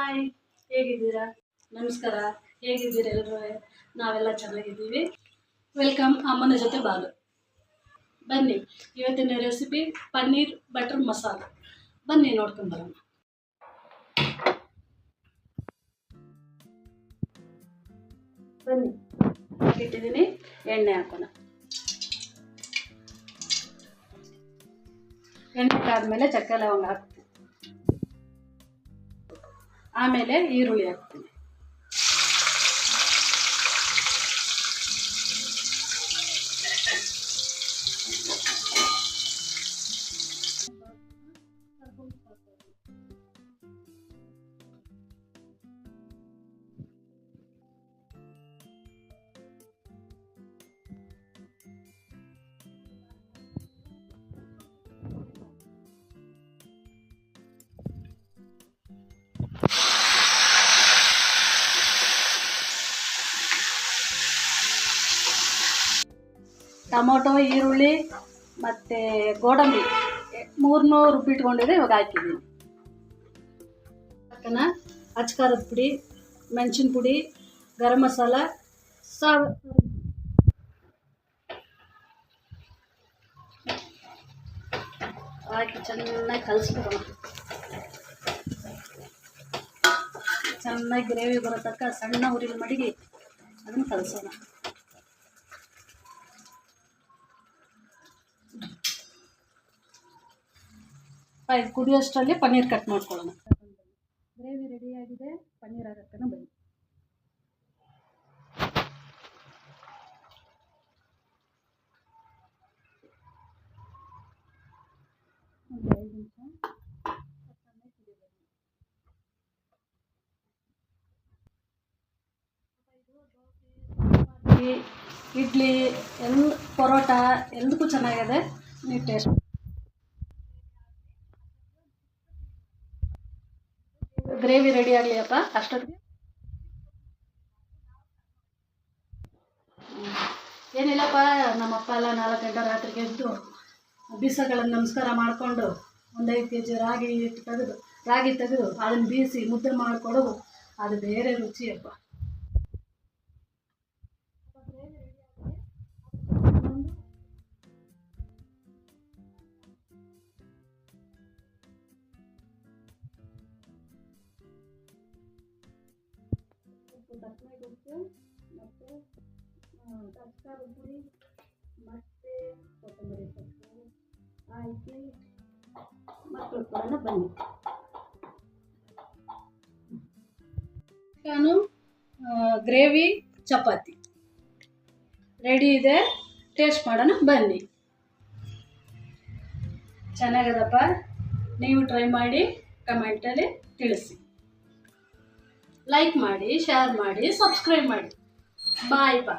Hi ಹೇಗಿದ್ದೀರಾ? ನಮಸ್ಕಾರ. ಹೇಗಿದ್ದೀರಾ ಎಲ್ಲರೂ ನಾವೆಲ್ಲ ಚೆನ್ನಾಗಿದ್ದೀವಿ. ವೆಲ್ಕಮ್ ಅಮ್ಮನ ಜೊತೆ ಬಾಲು. ಬನ್ನಿ, ಇವತ್ತಿನ ರೆಸಿಪಿ ಪನ್ನೀರ್ ಬಟರ್ ಮಸಾಲ. ಬನ್ನಿ ನೋಡ್ಕೊಂಬರೋಣ ಬನ್ನಿ, ಇಟ್ಟಿದ್ದೀನಿ. ಎಣ್ಣೆ ಹಾಕೋಣ. ಎಣ್ಣೆ ಕಾದ್ಮೇಲೆ ಚಕ್ಕೆ ಲವಂಗ ಹಾಕ್ತೀನಿ. ಆಮೇಲೆ ಈರುಳ್ಳಿ ಹಾಕ್ತೀನಿ. ಟೊಮೊಟೊ, ಈರುಳ್ಳಿ ಮತ್ತು ಗೋಡಂಬಿ ಮೂರನ್ನೂ ರುಬ್ಬಿಟ್ಕೊಂಡಿದೆ ಇವಾಗ ಹಾಕಿದ್ದೀನಿ. ಅಕ್ಕನ ಅಚ್ಕಾರದ ಪುಡಿ, ಮೆಣಸಿನ ಪುಡಿ, ಗರಂ ಮಸಾಲ ಸಾವ ಹಾಕಿ ಚೆನ್ನಾಗಿ ಕಲಿಸ್ಬಿಡೋಣ. ಚೆನ್ನಾಗಿ ಗ್ರೇವಿ ಬರೋ ತಕ್ಕ ಸಣ್ಣ ಉರಿಲಿ ಮಡಗಿ ಅದನ್ನು ಕಲಿಸೋಣ. ಇದು ಕುಡಿಯೋಷ್ಟರಲ್ಲಿ ಪನ್ನೀರ್ ಕಟ್ ಮಾಡ್ಕೊಳ್ಳೋಣ. ಗ್ರೇವಿ ರೆಡಿಯಾಗಿದೆ. ಪನ್ನೀರ್ ಹಾಕಕ್ಕನ ಬನ್ನಿ. ಒಂದು ಐದು ನಿಮಿಷ. ಚೆನ್ನಾಗಿ ಕುದಿಬೇಕು ಇಡ್ಲಿ ಎಲ್ಲ ಪರೋಟ ಎಲ್ಲದಕ್ಕೂ ಚೆನ್ನಾಗಿದೆ. ನೀವು ಟೇಸ್ಟ್ ಗ್ರೇವಿ ರೆಡಿ ಆಗಲಿ ಅಪ್ಪ, ಅಷ್ಟೊತ್ತಿಗೆ. ಏನಿಲ್ಲಪ್ಪ, ನಮ್ಮಪ್ಪ ಎಲ್ಲ ನಾಲ್ಕು ಗಂಟೆ ರಾತ್ರಿಗೆ ಎದ್ದು ಬೀಸಗಳನ್ನು ನಮಸ್ಕಾರ ಮಾಡಿಕೊಂಡು ಒಂದೈದು ಕೆ ಜಿ ರಾಗಿ ಹಿಟ್ಟು ತೆಗೆದು, ರಾಗಿ ತೆಗೆದು ಅದನ್ನು ಬೀಸಿ ಮುದ್ದೆ ಮಾಡಿಕೊಡೋದು ಅದು ಬೇರೆ ರುಚಿಯಪ್ಪ. ಉಪ್ಪು ತಕ್ಕನಾಗಿ ಉಪ್ಪು ಮತ್ತು ತರಕಾರಿ ಪುಡಿ ಮತ್ತು ಕೊತ್ತಂಬರಿ ಸೊಪ್ಪು ಹಾಕಿ ಮಕ್ಕಳು ಬನ್ನಿ. ನಾನು ಗ್ರೇವಿ, ಚಪಾತಿ. ರೆಡಿ ಇದೆ? ಟೇಸ್ಟ್ ಮಾಡೋಣ, ಬನ್ನಿ. ಚೆನ್ನಾಗದಪ್ಪ? ನೀವು ಟ್ರೈ ಮಾಡಿ ಕಮೆಂಟಲ್ಲಿ ತಿಳಿಸಿ. ಲೈಕ್ ಮಾಡಿ ಶೇರ್ ಮಾಡಿ ಸಬ್ಸ್ಕ್ರೈಬ್ ಮಾಡಿ. ಬಾಯ್ ಬಾ